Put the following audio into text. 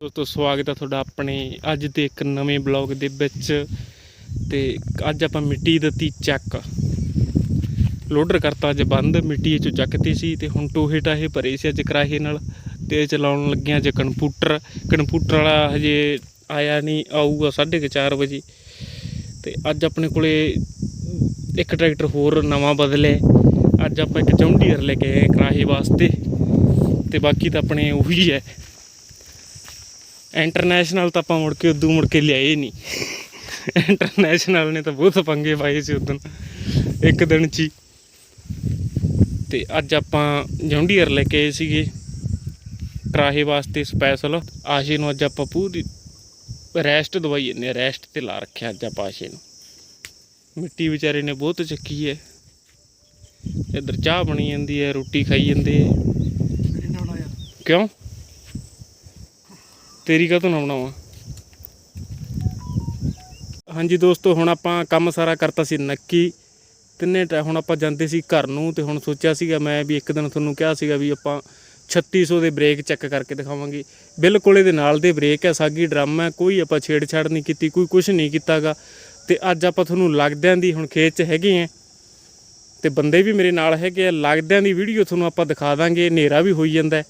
ਦੋਸਤੋ, ਸਵਾਗਤ ਹੈ ਤੁਹਾਡਾ ਆਪਣੇ ਅੱਜ ਦੇ ਇੱਕ ਨਵੇਂ ਬਲੌਗ ਦੇ ਵਿੱਚ ਤੇ ਅੱਜ ਆਪਾਂ ਮਿੱਟੀ ਦਿੱਤੀ ਚੱਕ ਲੋਡਰ ਕਰਤਾ, ਅੱਜ ਬੰਦ ਮਿੱਟੀ ਇਹ ਚੋਂ ਚੱਕਤੀ ਸੀ ਤੇ ਹੁਣ ਟੋਹੇ ਟਾਹੇ ਭਰੇ ਸੀ ਅੱਜ ਕਰਾਹੇ ਨਾਲ ਤੇ ਚਲਾਉਣ ਲੱਗਿਆ ਅੱਜ ਕੰਪਿਊਟਰ ਕੰਪਿਊਟਰ ਵਾਲਾ ਹਜੇ ਆਇਆ ਨਹੀਂ, ਆਊਗਾ 4:30 ਵਜੇ ਤੇ ਅੱਜ ਆਪਣੇ ਕੋਲੇ ਇੱਕ ਟਰੈਕਟਰ ਹੋਰ ਨਵਾਂ ਬਦਲਿਆ। ਅੱਜ ਆਪਾਂ ਇੱਕ ਚੌਂਡੀਅਰ ਲੈ ਕੇ ਆਏ ਕਰਾਹੇ ਵਾਸਤੇ ਤੇ ਬਾਕੀ ਤਾਂ ਆਪਣੇ ਉਹੀ ਹੈ। ਇੰਟਰਨੈਸ਼ਨਲ ਤਾਂ ਆਪਾਂ ਮੁੜ ਕੇ ਉਦੋਂ ਮੁੜ ਕੇ ਲਿਆਏ ਨਹੀਂ। ਇੰਟਰਨੈਸ਼ਨਲ ਨੇ ਤਾਂ ਬਹੁਤ ਪੰਗੇ ਪਾਏ ਸੀ ਉਦੋਂ ਇੱਕ ਦਿਨ 'ਚ ਹੀ। ਤੇ ਅੱਜ ਆਪਾਂ ਜੌਂਡੀਅਰ ਲੈ ਕੇ ਆਏ ਸੀਗੇ। ਕਰਾਹੇ ਵਾਸਤੇ ਸਪੈਸ਼ਲ ਆਸ਼ੇ ਨੂੰ ਅੱਜ ਆਪਾਂ ਪੂਰੀ ਰੈਸਟ ਦਵਾਈ ਜੰਨੇ ਰੈਸਟ ਤੇ ਲਾ ਰੱਖਿਆ ਅੱਜ ਆਪਾਂ ਆਸ਼ੇ ਨੂੰ। ਮਿੱਟੀ ਵਿਚਾਰੇ ਨੇ ਬਹੁਤ ਚੱਕੀ ਹੈ। ਇੱਧਰ ਚਾਹ ਬਣੀ ਜਾਂਦੀ ਹੈ ਰੋਟੀ ਖਾਈ ਜਾਂਦੇ ਹੈ। ਕਿਉਂ? ਤੇਰੀ ਕਾਹਤੋਂ ਨਾ ਬਣਾਵਾਂ? ਹਾਂਜੀ ਦੋਸਤੋ, ਹੁਣ ਆਪਾਂ ਕੰਮ ਸਾਰਾ ਕਰਤਾ ਸੀ ਨੱਕੀ। ਤਿੰਨੇ ਟਾ ਹੁਣ ਆਪਾਂ ਜਾਂਦੇ ਸੀ ਘਰ ਨੂੰ ਤੇ ਹੁਣ ਸੋਚਿਆ ਸੀਗਾ ਮੈਂ ਵੀ ਇੱਕ ਦਿਨ ਤੁਹਾਨੂੰ ਕਿਹਾ ਸੀਗਾ ਵੀ ਆਪਾਂ 3600 ਦੇ ਬ੍ਰੇਕ ਚੈੱਕ ਕਰਕੇ ਦਿਖਾਵਾਂਗੇ। ਬਿਲਕੁਲ ਇਹਦੇ ਨਾਲ ਦੇ ਬ੍ਰੇਕ ਹੈ, ਸਾਗੀ ਡਰਮ ਹੈ, ਕੋਈ ਆਪਾਂ ਛੇੜਛਾੜ ਨਹੀਂ ਕੀਤੀ, ਕੋਈ ਕੁਝ ਨਹੀਂ ਕੀਤਾਗਾ। ਤੇ ਅੱਜ ਆਪਾਂ ਤੁਹਾਨੂੰ ਲੱਗਦਿਆਂ ਦੀ ਹੁਣ ਖੇਤ 'ਚ ਹੈਗੇ ਆ। ਤੇ ਬੰਦੇ ਵੀ ਮੇਰੇ ਨਾਲ ਹੈਗੇ ਆ, ਲੱਗਦਿਆਂ ਦੀ ਵੀਡੀਓ ਤੁਹਾਨੂੰ ਆਪਾਂ ਦਿਖਾ ਦਾਂਗੇ, ਹਨੇਰਾ ਵੀ ਹੋਈ ਜਾਂਦਾ